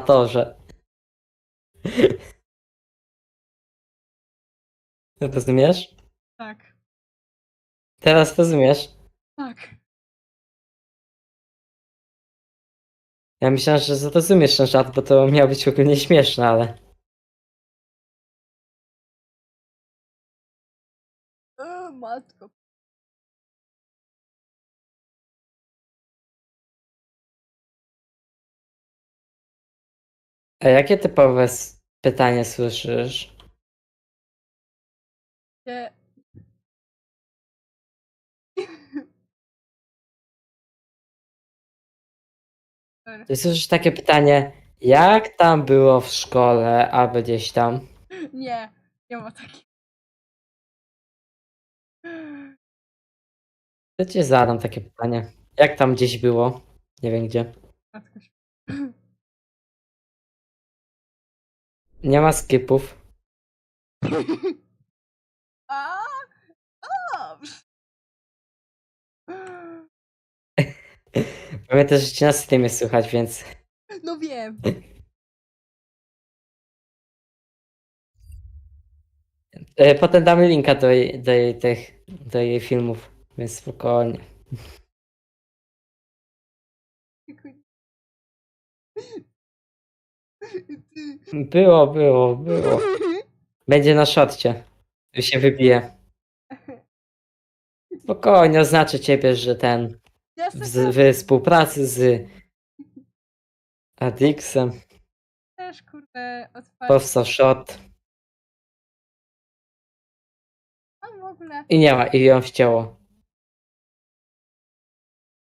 torze. Rozumiesz? Tak, Teraz rozumiesz? tak. Ja myślałem, że zrozumiesz ten żart, bo to miał być ogólnie śmieszne, ale... O, matko. A jakie typowe s- pytanie słyszysz? Sorry. Ty słyszysz takie pytanie, jak tam było w szkole, albo gdzieś tam? Nie, nie ma takiego. To ci zadam takie pytanie. Jak tam gdzieś było? Nie wiem gdzie. Matko. Nie ma skipów. A, dobrze. Pamiętaj, że ci na Steamie słychać, więc... No wiem. E, Potem damy linka do jej, do jej tych, do jej filmów, więc spokojnie. Było, było, było. Będzie na szotcie. Tu się wybije. Spokojnie, oznaczę ciebie, że ten... W, w współpracy z Adixem też kurde otwarcie. powstał shot A w ogóle. i nie ma, i ją wcięło.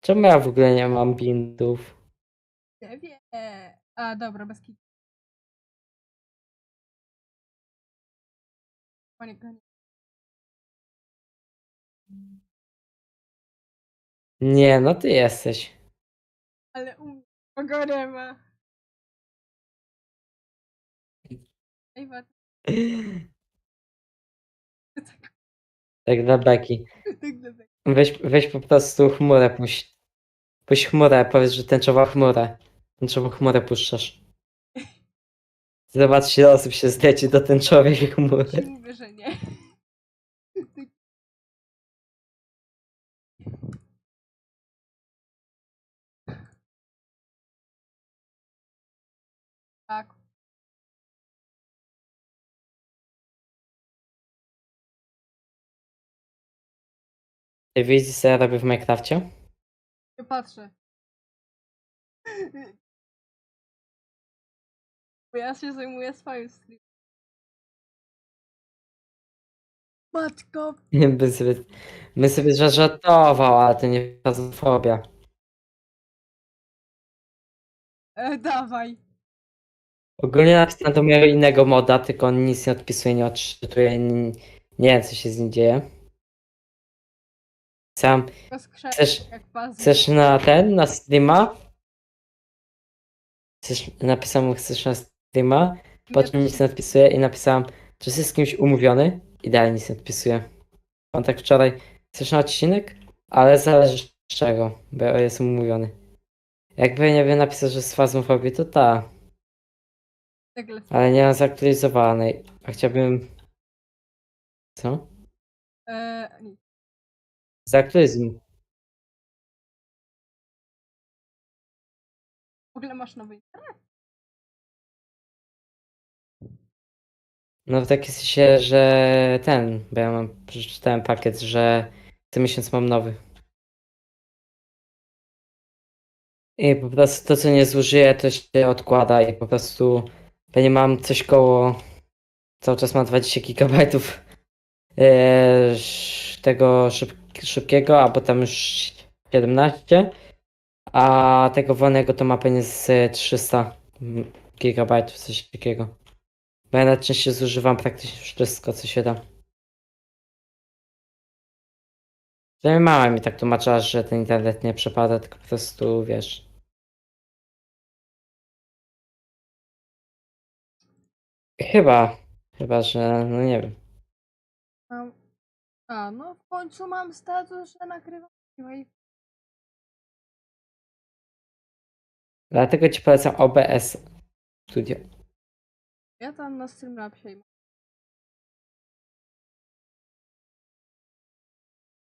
Czemu ja w ogóle nie mam bindów? Nie wiem. A dobra, bez kitu. Nie, no ty jesteś. Ale u mnie pogodę ma. Ej, wat. Tak, Tak dla beki. tak dla beki. Weź, weź po prostu chmurę, puść. Puść chmurę, powiedz, że tęczową chmurę. Tęczową chmurę puszczasz. Zobacz, ile osób się zleci do tęczowej chmury. Że nie. Tak. Ty widzisz, co ja robię w Minecrafcie? Nie patrzę. Bo ja się zajmuję swoim stream. Matko! Nie bym sobie, bym sobie żartował, ale to nie fazofobia. E, dawaj. Ogólnie napisałem do mojego innego moda, tylko on nic nie odpisuje, nie odczytuje, nie, nie wiem co się z nim dzieje. Sam, Chcesz- jak pas. chcesz na ten, na streama? Chcesz, napisałem mu, chcesz na streama, po czym nic nie odpisuje i napisałem, czy jesteś z kimś umówiony? I dalej nic nie odpisuje. On tak wczoraj, chcesz na odcinek? Ale zależy z czego, bo jestem umówiony. Jakby nie wiem, napisał, że z fazmofobii, to ta. Tak. Ale nie mam zaktualizowanej. A chciałbym. Co? E, nic. Zaktualizuj. W ogóle masz nowy internet? No w takim sensie, że ten, bo ja mam, przeczytałem pakiet, że co miesiąc mam nowy. I po prostu to, co nie zużyję, to się odkłada i po prostu pewnie mam coś koło, cały czas mam 20 gigabajtów e, tego szyb, szybkiego, a potem już 17, a tego wolnego to ma pewnie z 300 gigabajtów, coś takiego. Bo ja najczęściej zużywam praktycznie wszystko, co się da. Przynajmniej mama mi tak tłumaczyła, że ten internet nie przepada, tylko po prostu, wiesz... Chyba, chyba, że, no nie wiem. Mam... A, no w końcu mam status, że nagrywam. i- Dlatego ci polecam OBS. studio. Ja tam na Streamlabsie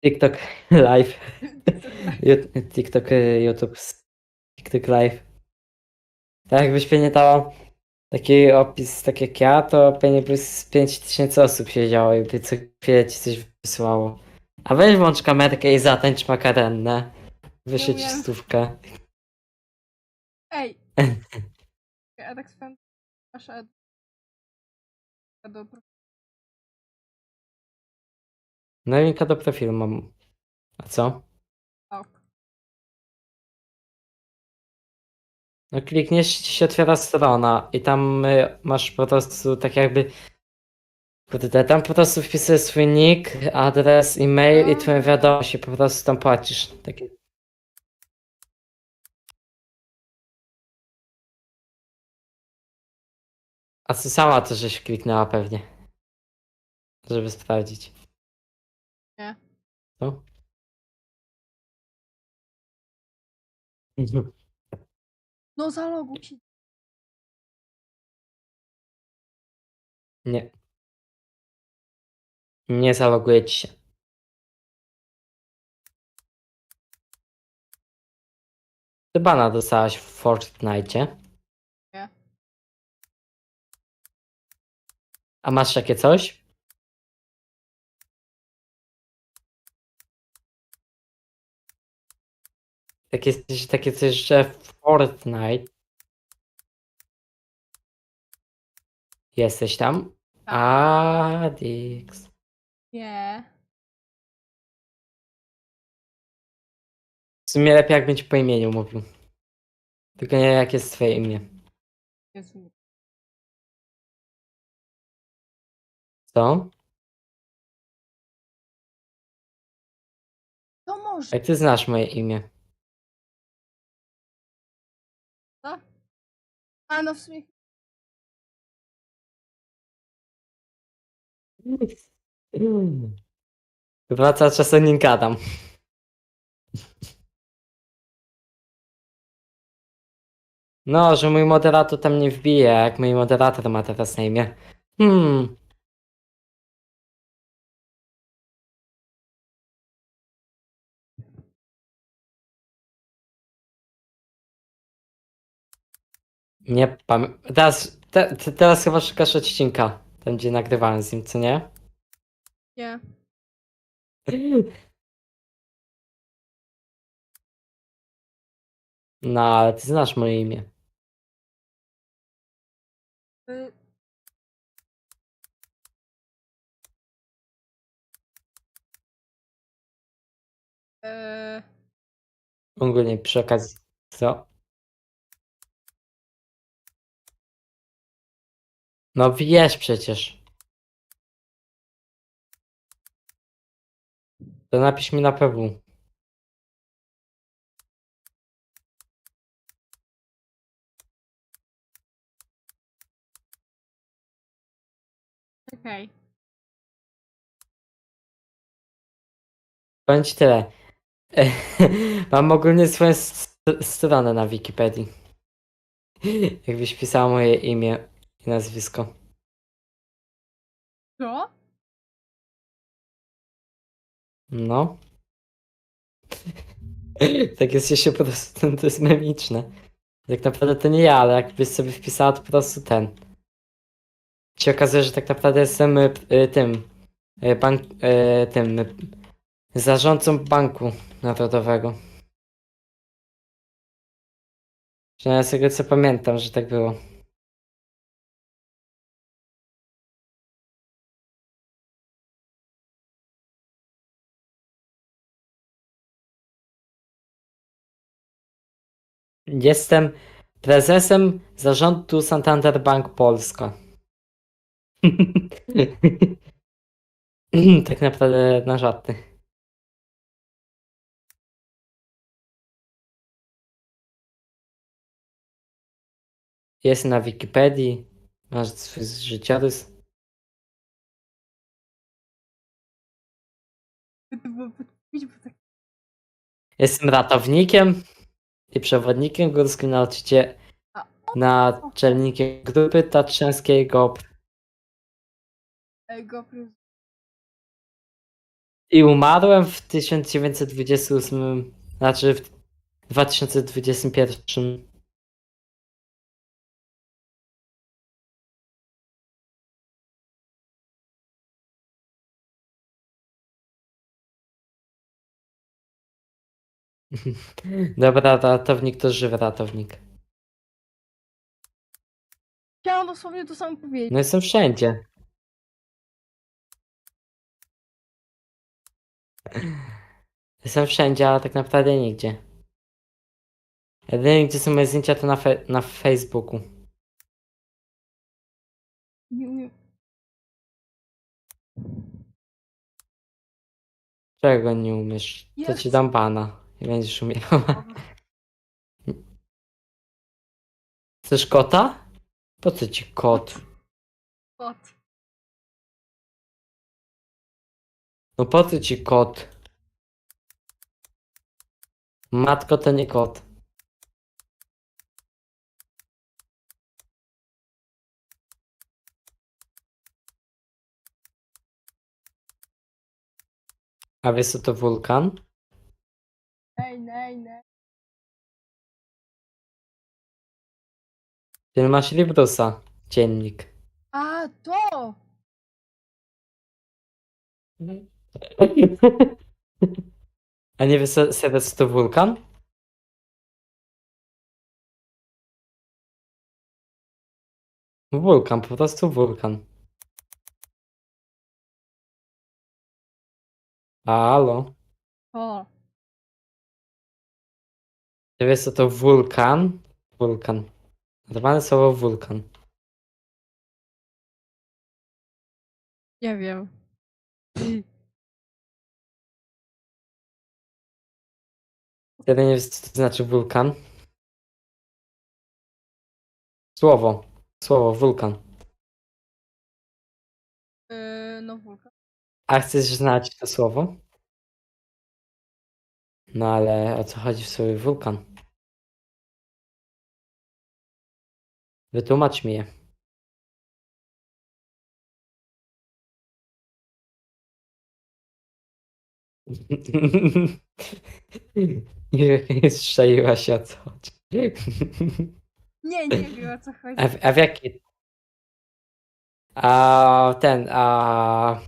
TikTok live. TikTok, y, YouTube, TikTok live. Tak jakbyś pamiętała taki opis, tak jak ja, to pewnie z 5000 osób siedziało i by co chwilę ci coś wysyłało. A weź włącz kamerkę i zatańcz makarennę. Wyszedł ci stówkę. Ej! Ja tak swoją ed- do No i linka do profilu mam. A co? ok. No klikniesz, ci się otwiera strona i tam y, masz po prostu tak jakby Kurde, tam po prostu wpisujesz swój nick, adres, e-mail i twoją wiadomość i po prostu tam płacisz. Takie... A co sama to żeś kliknęła pewnie. Żeby sprawdzić. Nie. Co? No zaloguj się. Nie. Nie zaloguje ci się. Ty bana dostałaś w Fortnite. A masz takie coś? Takie, takie coś, że Fortnite. Jesteś tam? Adix. Nie. W sumie lepiej jakbym ci po imieniu mówił. Tylko nie jak jest twoje imię. Jezu. Co? To może. Jak ty znasz moje imię? A no w sumie. Chyba cały czas o nim gadam. No, że mój moderator tam nie wbije, jak mój moderator ma teraz na imię. Hmm. Nie pamiętam. Teraz, te, te, teraz chyba szukasz odcinka. Tam gdzie nagrywałem z nim, co nie? Nie. No, ale ty znasz moje imię. Y, Eee, Ogólnie przy okazji. Co? No wiesz przecież. To napisz mi na PW. Czekaj. Powiem ci tyle. Mam ogólnie swoją s- stronę na Wikipedii. Jakbyś pisała moje imię i nazwisko. Co? No. Tak jest jeszcze po prostu, to jest memiczne. Tak naprawdę to nie ja, ale jakbyś sobie wpisała, to po prostu ten. Ci okazuje, że tak naprawdę jestem y, tym, y, bank, y, tym, y, zarządcą Banku Narodowego. Przynajmniej z tego co pamiętam, że tak było. Jestem prezesem zarządu Santander Bank Polska. tak naprawdę na żarty. Jest na Wikipedii. Masz swój życiorys. Jestem ratownikiem i przewodnikiem górskim nauczyciel, naczelnikiem grupy tatrzańskiej GOP i umarłem w 1928, znaczy w 2021. Dobra, ratownik to żywy ratownik. Chciałam dosłownie to samo powiedzieć. No jestem wszędzie. Jestem wszędzie, ale tak naprawdę nigdzie. Jedynie gdzie są moje zdjęcia to na, fe na Facebooku. Nie umiem. Czego nie umiesz? To ci dam bana. I będziesz umiał. Chcesz kota? Po co ci kot? Kot. No po co ci kot? Matko to nie kot. A wiesz co to wulkan? Nej. Ty masz Librusa, dziennik. A, to! A nie wiesz co to wulkan? Wulkan, po prostu wulkan. Halo? To. Wiesz co to wulkan? Wulkan. Normalne słowo wulkan. Nie wiem. Ty nie wiesz co to znaczy wulkan? Słowo. Słowo wulkan. Yy, no wulkan. A chcesz znać to słowo? No ale o co chodzi w słowie wulkan? Wytłumacz mi je. Nie strzeliła się o co chodzi. Nie, nie wiem o co chodzi. A w, a w jaki? A ten, a.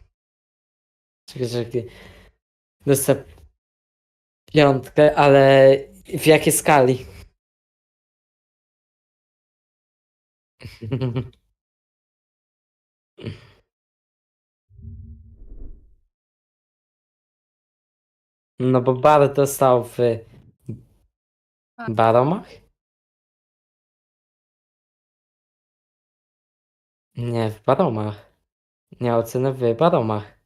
Czekaj, czekaj. Dostał piątkę, ale w jakiej skali? No bo bar dostał w baromach? Nie, w baromach. Nie, oceny w baromach.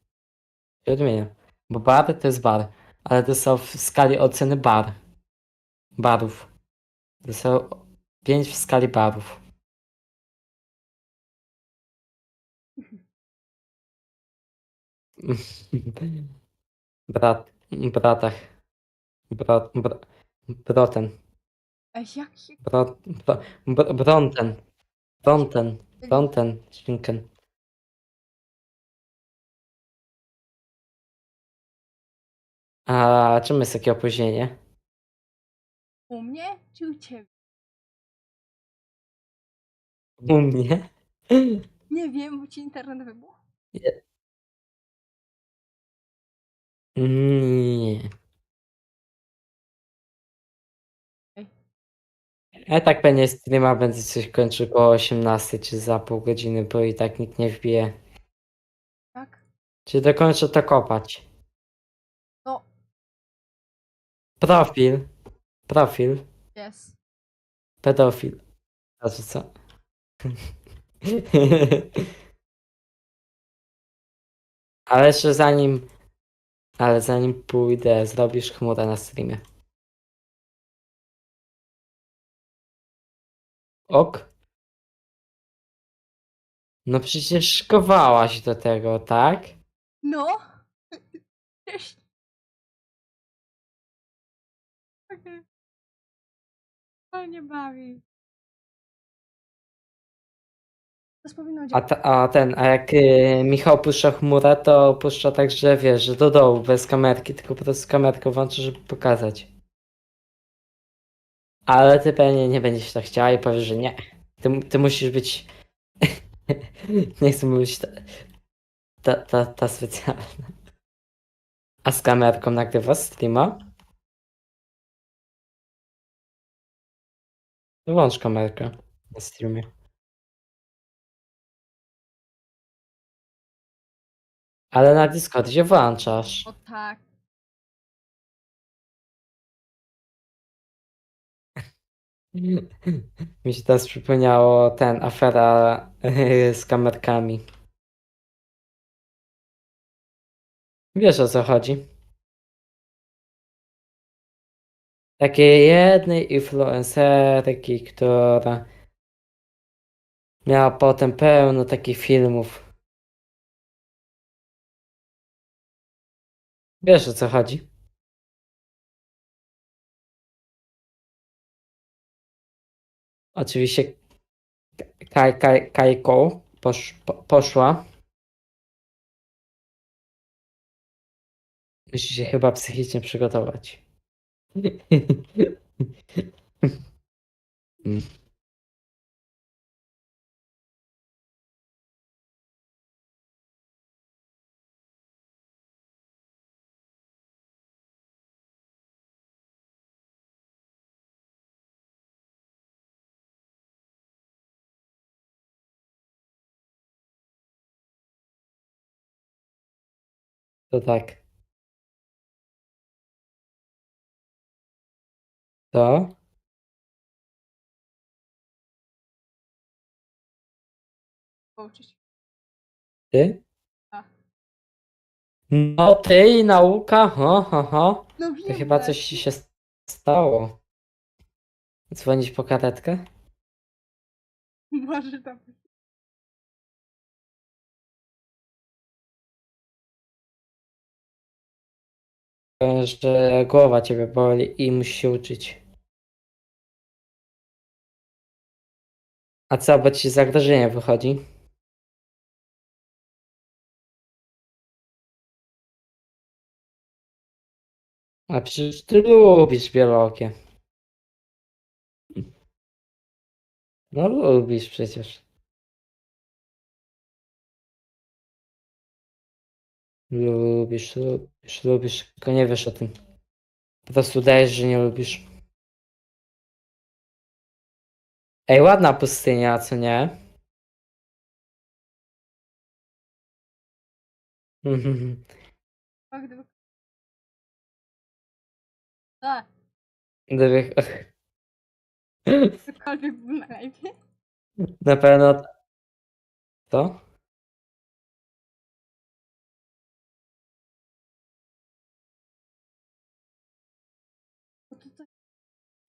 Się. Bo bar to jest bar, ale dostał w skali oceny bar. Barów. Dostał 5 w skali barów. Brat, bratach. Brat, bra, broten. Ej, jak się... Bro, bro, br- bronten. Bronten. Bronten. Schinken. A czym jest takie opóźnienie? U mnie czy u ciebie? U mnie? Nie wiem, bo ci internet wybuchł. Nie. Ej. Ja tak pewnie streama będę coś kończył koło 18 czy za pół godziny, bo i tak nikt nie wbije. Tak? Czy dokończę to kopać? Profil. Profil. jest. Pedofil. Znaczy co? Ale jeszcze zanim. Ale zanim pójdę, zrobisz chmurę na streamie. Ok? No przecież szkowałaś do tego, tak? No! nie bawi. To powinno A, działać. ta, a ten, a jak y, Michał puszcza chmurę, to puszcza tak, że wiesz, że do dołu, bez kamerki, tylko po prostu kamerkę włączy, żeby pokazać. Ale ty pewnie nie będziesz tak chciała i powiesz, że nie. Ty, ty musisz być. nie chcę mówić ta, ta, ta, ta specjalna. A z kamerką nagrywasz streama? Wyłącz kamerkę na streamie. Ale na Discordzie włączasz. O tak. Mi się teraz przypomniało ten afera z kamerkami. Wiesz o co chodzi? Takiej jednej influencerki, która miała potem pełno takich filmów. Wiesz o co chodzi? Oczywiście Kaj, Kaj, Kajko posz, po, poszła. Musi się chyba psychicznie przygotować. To tak. To? Pouczyć. Ty? A. No ty i nauka, ho, ho, ho. No To wiem, chyba tak. coś ci się stało. Dzwonić po karetkę? Może tam. Że głowa ciebie boli i musisz się uczyć. A co, bo ci zagrożenie wychodzi? A przecież ty lubisz biologię. No lubisz przecież. Lubisz, lubisz, lubisz, tylko nie wiesz o tym. Po prostu dajesz, że nie lubisz. Ej, ładna pustynia, co nie? Mhm. A gdyby... A, Gdyby... ktokolwiek był na live. Na pewno... To? To, to,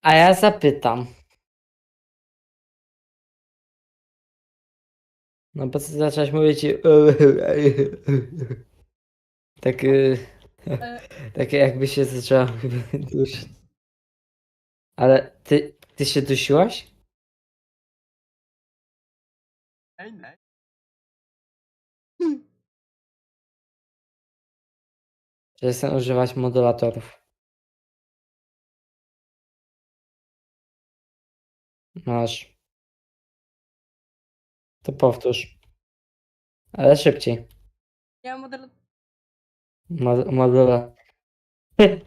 A ja zapytam. No bo ty zaczęłaś mówić tak y, takie jakby się zaczęła dusić. Ale ty, ty się dusiłaś? Że chcę używać modulatorów. Masz. To powtórz. Ale szybciej. ja model... Mod modula.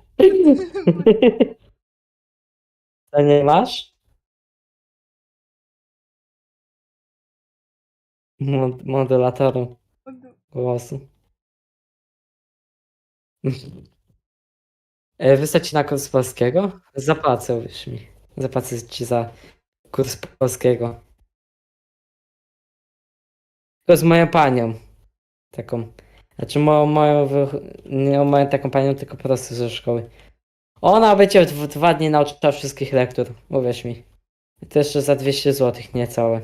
To nie masz? Mod modulatoru głosu. E, Wysłać ci na kurs polskiego? Zapłacę, mi. Zapłacę ci za kurs polskiego. Tylko z moją panią. Taką. Znaczy moją, moją, nie moją taką panią, tylko po prostu ze szkoły. Ona cię w dwa dni nauczyła wszystkich lektur. Uwierz mi. I to jeszcze za 200 zł, niecałe.